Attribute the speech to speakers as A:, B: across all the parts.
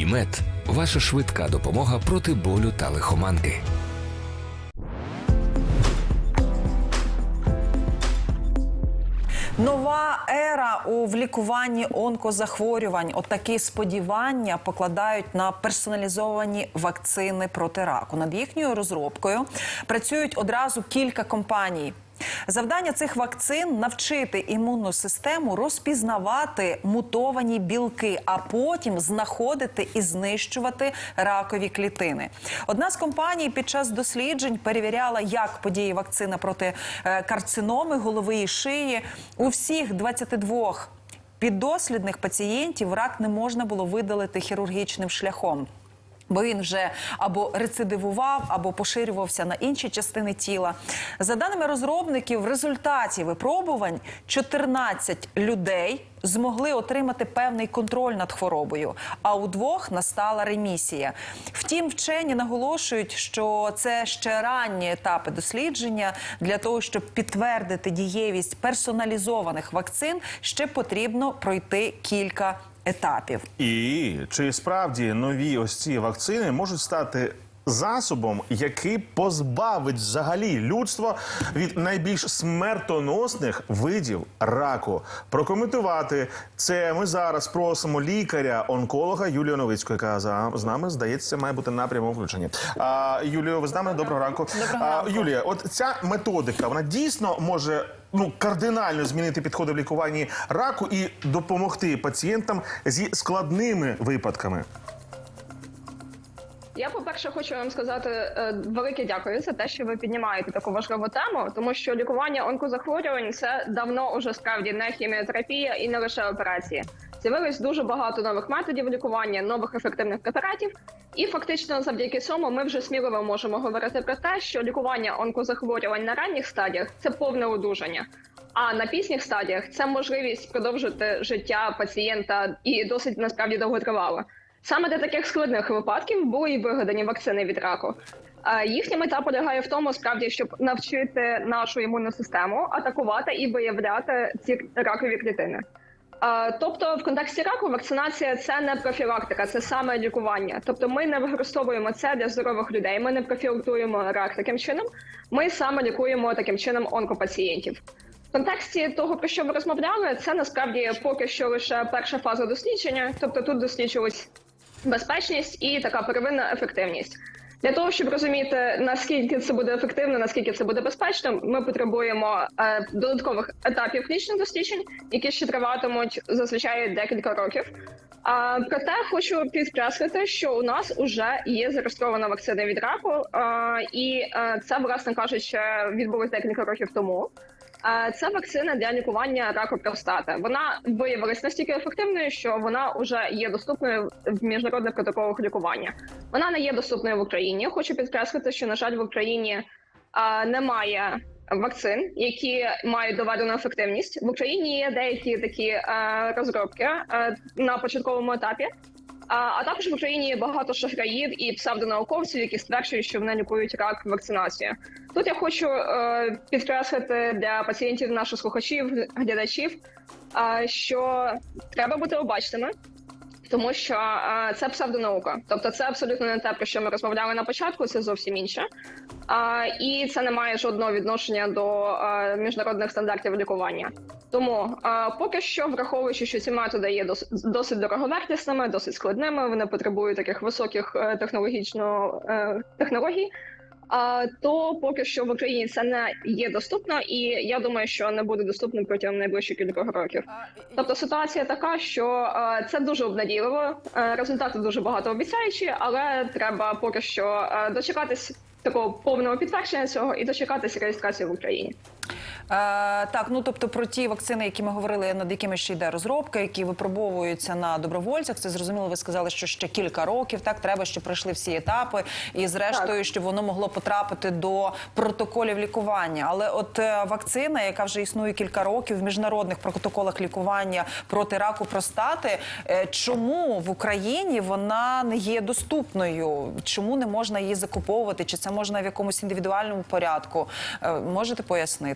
A: ІМЕД ваша швидка допомога проти болю та лихоманки.
B: Нова ера у лікуванні онкозахворювань. Отакі сподівання покладають на персоналізовані вакцини проти раку. Над їхньою розробкою працюють одразу кілька компаній. Завдання цих вакцин навчити імунну систему розпізнавати мутовані білки, а потім знаходити і знищувати ракові клітини. Одна з компаній під час досліджень перевіряла, як подіє вакцина проти е, карциноми голови і шиї. У всіх 22 піддослідних пацієнтів рак не можна було видалити хірургічним шляхом. Бо він вже або рецидивував, або поширювався на інші частини тіла. За даними розробників, в результаті випробувань 14 людей змогли отримати певний контроль над хворобою, а у двох настала ремісія. Втім, вчені наголошують, що це ще ранні етапи дослідження для того, щоб підтвердити дієвість персоналізованих вакцин, ще потрібно пройти кілька етапів.
C: І чи справді нові ось ці вакцини можуть стати засобом, який позбавить взагалі людство від найбільш смертоносних видів раку? Прокоментувати це ми зараз просимо лікаря-онколога Юлію Новицьку, яка за з нами здається має бути на прямому включенні. А, Юлію, ви з нами? Доброго ранку.
B: Доброго
C: А,
B: ранку.
C: Юлія, от ця методика вона дійсно може ну кардинально змінити підходи в лікуванні раку і допомогти пацієнтам зі складними випадками.
D: Я, по-перше, хочу вам сказати е, велике дякую за те, що ви піднімаєте таку важливу тему, тому що лікування онкозахворювань це давно уже справді не хіміотерапія і не лише операції. З'явилось дуже багато нових методів лікування, нових ефективних препаратів, і фактично, завдяки цьому, ми вже сміливо можемо говорити про те, що лікування онкозахворювань на ранніх стадіях це повне одужання. А на пізніх стадіях це можливість продовжити життя пацієнта і досить насправді довготривало. Саме для таких складних випадків були і вигадані вакцини від раку. Їхня мета полягає в тому, справді, щоб навчити нашу імунну систему атакувати і виявляти ці ракові клітини. Тобто, в контексті раку вакцинація це не профілактика, це саме лікування. Тобто, ми не використовуємо це для здорових людей. Ми не профілактуємо рак таким чином. Ми саме лікуємо таким чином онкопацієнтів. В контексті того, про що ви розмовляли, це насправді поки що лише перша фаза дослідження. Тобто тут досліджувалась безпечність і така первинна ефективність. Для того щоб розуміти наскільки це буде ефективно, наскільки це буде безпечно, ми потребуємо е, додаткових етапів клінічних досліджень, які ще триватимуть зазвичай декілька років. А проте хочу підкреслити, що у нас вже є зареєстрована вакцина від раку, е, і е, це, власне кажучи, відбулось декілька років тому. Це вакцина для лікування раку простати. Вона виявилась настільки ефективною, що вона вже є доступною в міжнародних протоколах лікування. Вона не є доступною в Україні. Хочу підкреслити, що на жаль в Україні немає вакцин, які мають доведену ефективність. В Україні є деякі такі розробки на початковому етапі. А, а також в Україні багато шахраїв і псевдонауковців, які стверджують, що вони лікують рак вакцинація. Тут я хочу е, підкреслити для пацієнтів, наших слухачів, глядачів, е, що треба бути обачними, тому що е, це псевдонаука. Тобто, це абсолютно не те, про що ми розмовляли на початку. Це зовсім інше. А, і це не має жодного відношення до е, міжнародних стандартів лікування. Тому е, поки що, враховуючи, що ці методи є досить, досить дороговартісними, досить складними, вони потребують таких високих е, технологічно е, технологій. То поки що в Україні це не є доступно, і я думаю, що не буде доступним протягом найближчих кількох років. Тобто ситуація така, що це дуже обнадійливо, результати дуже багатообіцяючі, але треба поки що дочекатись такого повного підтвердження цього і дочекатись реєстрації в Україні.
B: Е, так, ну тобто про ті вакцини, які ми говорили, над якими ще йде розробка, які випробовуються на добровольцях. Це зрозуміло. Ви сказали, що ще кілька років. Так треба, щоб пройшли всі етапи, і зрештою, щоб воно могло потрапити до протоколів лікування. Але от е, вакцина, яка вже існує кілька років в міжнародних протоколах лікування проти раку простати, е, чому в Україні вона не є доступною? Чому не можна її закуповувати? Чи це можна в якомусь індивідуальному порядку? Можете пояснити?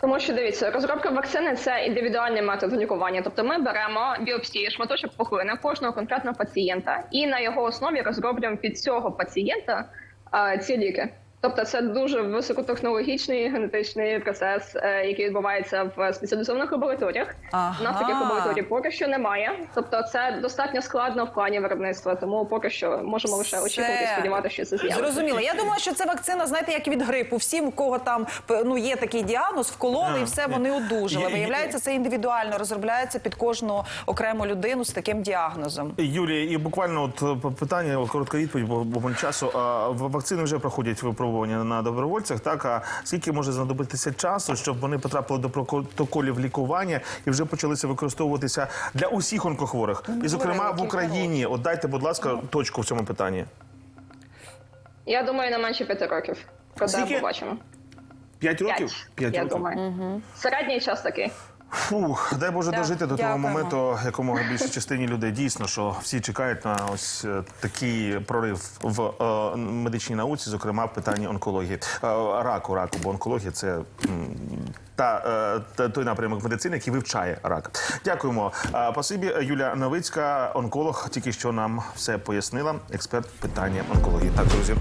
D: Тому що дивіться, розробка вакцини це індивідуальний метод лікування. Тобто ми беремо біопсію, шматочок пухлини кожного конкретного пацієнта, і на його основі розроблюємо під цього пацієнта а, ці ліки. Тобто, це дуже високотехнологічний генетичний процес, е, який відбувається в спеціалізованих лабораторіях.
B: Ага.
D: У нас таких лабораторій поки що немає. Тобто, це достатньо складно в плані виробництва, тому поки що можемо лише очікувати, сподіватися, що це з'явиться.
B: Зрозуміло. Я думала, що це вакцина, знаєте, як від грипу. Всім, у кого там ну є такий діагноз, вкололи і все вони одужали. Виявляється, це індивідуально розробляється під кожну окрему людину з таким діагнозом.
C: Юлія, і буквально от е, питання, коротка відповідь, бо, бо часу. А, в- вакцини вже проходять випробування на добровольцях. Так а скільки може знадобитися часу, щоб вони потрапили до протоколів лікування і вже почалися використовуватися для усіх онкохворих, і зокрема в Україні? От дайте, будь ласка, точку в цьому питанні.
D: Я думаю, не менше п'яти років.
C: Скільки?
D: побачимо.
C: П'ять років?
D: П'ять, я
C: років.
D: думаю. Середній час такий.
C: Фух, дай Боже
B: Так,
C: дожити до того моменту, якомога більшій частині людей дійсно, що всі чекають на ось е, такий прорив в е, медичній науці, зокрема в питанні онкології, Е, раку, раку, бо онкологія це та, е, та той напрямок медицини, який вивчає рак. Дякуємо. Е, Спасибі, Юля Новицька, онколог, тільки що нам все пояснила. Експерт питання онкології. Так, друзі.